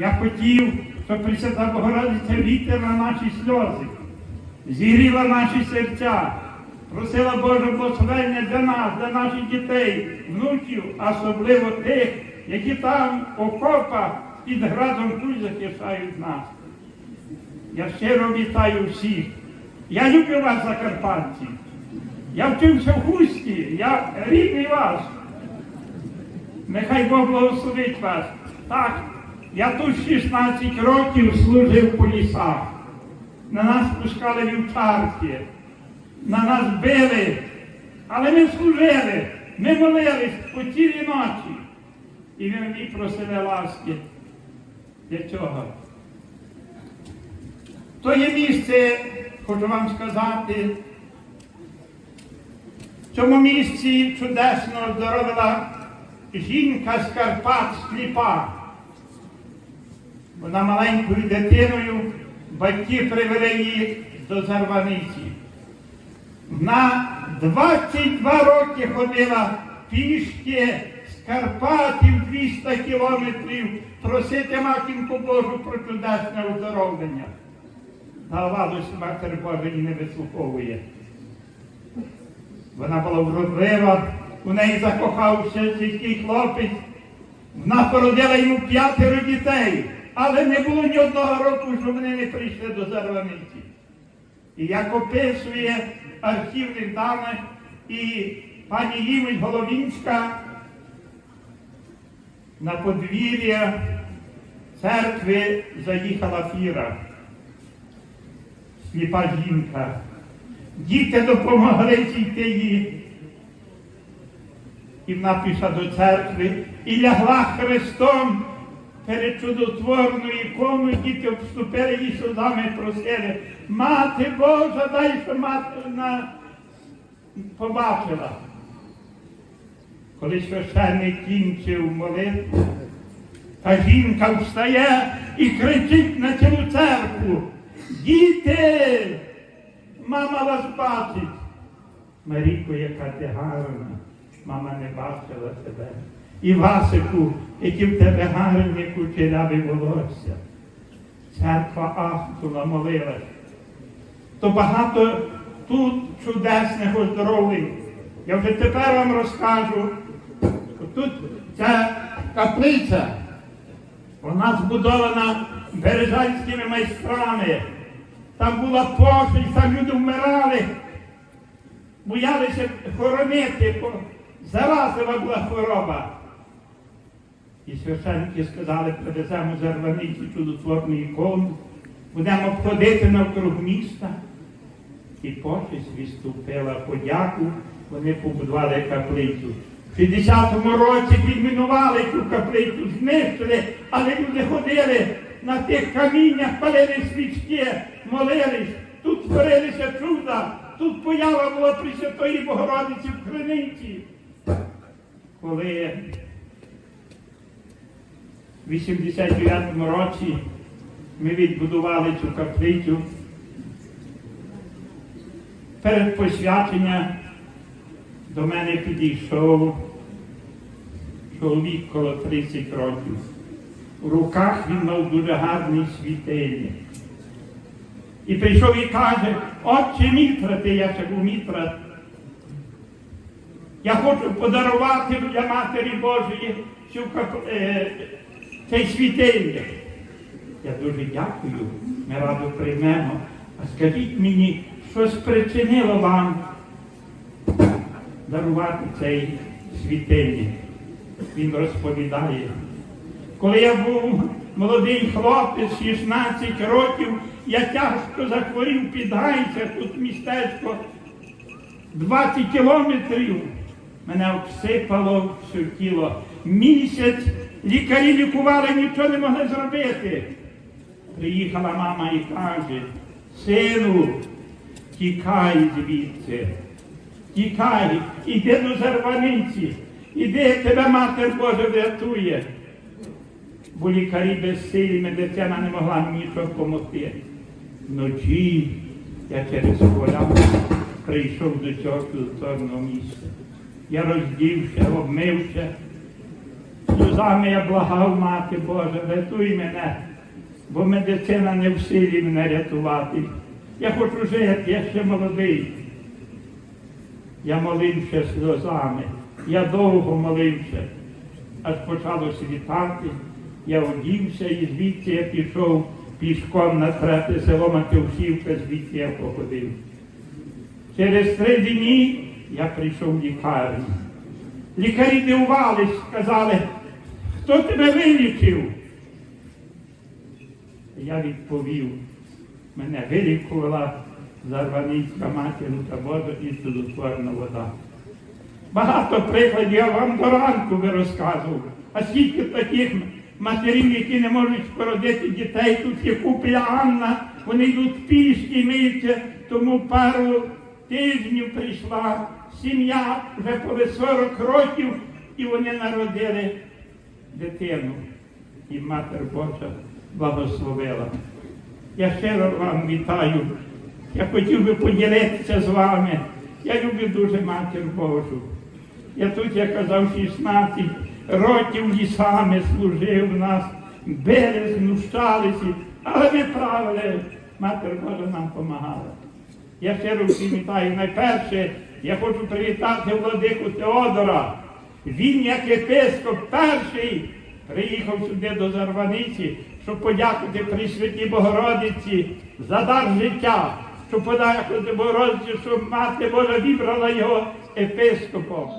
Я хотів, щоб Пресвята Богородиця вітерла наші сльози, зігріла наші серця, просила Боже благословення для нас, для наших дітей, внуків, особливо тих, які там в окопах під градом куль захищають нас. Я щиро вітаю всіх. Я люблю вас, закарпатці. Я вчився в хусті, я рідний ваш. Нехай Бог благословить вас. Так, я тут 16 років служив по лісах. На нас пускали вівчарки, на нас били, але ми служили, ми молились по цілі ночі. І ви мені просили ласки. Для чого? То є місце, хочу вам сказати, в цьому місці чудесно оздоровила жінка з Карпат сліпа. Вона маленькою дитиною, батьки привели її до Зарваниці. На 22 роки ходила пішки з Карпатів 200 кілометрів просити матінку Божу про чудесне оздоровлення. Галалось Матер Божа не вислуховує. Вона була вродлива, у неї закохався сільський хлопець. Вона породила йому п'ятеро дітей, але не було ні одного року, щоб вони не прийшли до Зарваниці. І як описує архівних даних і пані Ємель Головінська на подвір'я церкви заїхала фіра. Сліпа жінка. Діти допомогли зійти їй. І вона пішла до церкви і лягла хрестом перед чудотворною іконою, діти обступили її сльозами просили. Мати Божа, дай, що мати на... побачила. Коли священник кінчив молитву, та жінка встає і кричить на цілу церкву. Діти, мама вас бачить. Марійко, яка ти гарна, мама не бачила тебе. І Васику, які в тебе гарні кучеряві волосся. Церква ахнула, молилась. То багато тут чудесних оздоровлень. Я вже тепер вам розкажу. Тут ця каплиця, вона збудована бережанськими майстрами. Там була пошесть, там люди вмирали, боялися хоронити, бо заразлива була хвороба. І священники сказали, привеземо з Арваниці чудотворну ікону, будемо обходити навкруг міста. І пошесть відступила подяку, вони побудували каплицю. В 60-му році підмінували цю каплицю, знищили, але люди ходили на тих каміннях, палили свічки, молились, тут творилися чуда, тут поява була Пресвятої Богородиці в Криниці. Коли в 89-му році ми відбудували цю каплицю, перед посвячення до мене підійшов чоловік коло 30 років. У руках він мав дуже гарний світильник. І прийшов і каже, отче Мітра, ти я ще був Мітра. Я хочу подарувати для Матері Божої цю е, цей світильник. Я дуже дякую, ми радо приймемо. А скажіть мені, що спричинило вам дарувати цей світильник? Він розповідає. Коли я був молодий хлопець, 16 років, я тяжко захворів під Гайця, тут містечко 20 кілометрів. Мене обсипало все тіло. Місяць лікарі лікували, нічого не могли зробити. Приїхала мама і каже, сину, тікай звідси, тікай, іди до зарваниці, іди, тебе матір Божа врятує. Бо лікарі безсилі, медицина не могла нічого допомогти. Вночі я через поля прийшов до цього чудотворного місця. Я роздівся, обмився. Сльозами я благав мати Боже, рятуй мене, бо медицина не в силі мене рятувати. Я хочу жити, я ще молодий. Я молився сльозами, я довго молився, аж почало світати, я одівся і звідси я пішов пішком на третє село Матюшівка, звідси я походив. Через три дні я прийшов в лікарню. Лікарі дивувались, сказали, хто тебе вилічив? Я відповів, мене вилікувала Зарваницька матір та Божа і чудотворна вода. Багато прикладів я вам до ранку би розказував. А скільки таких матерів, які не можуть породити дітей, тут є купля Анна, вони йдуть пішки, миються, тому пару тижнів прийшла сім'я вже коли 40 років, і вони народили дитину. І Матер Божа благословила. Я щиро вам вітаю. Я хотів би поділитися з вами. Я люблю дуже матір Божу. Я тут, я казав, 16 років лісами служив нас, били, знущалися, але ми правили. Матір Божа нам допомагала. Я щиро всім вітаю. Найперше, я хочу привітати владику Теодора. Він, як єпископ перший, приїхав сюди до Зарваниці, щоб подякувати Пресвятій Богородиці за дар життя, щоб подякувати Богородиці, щоб мати Божа вибрала його епископом.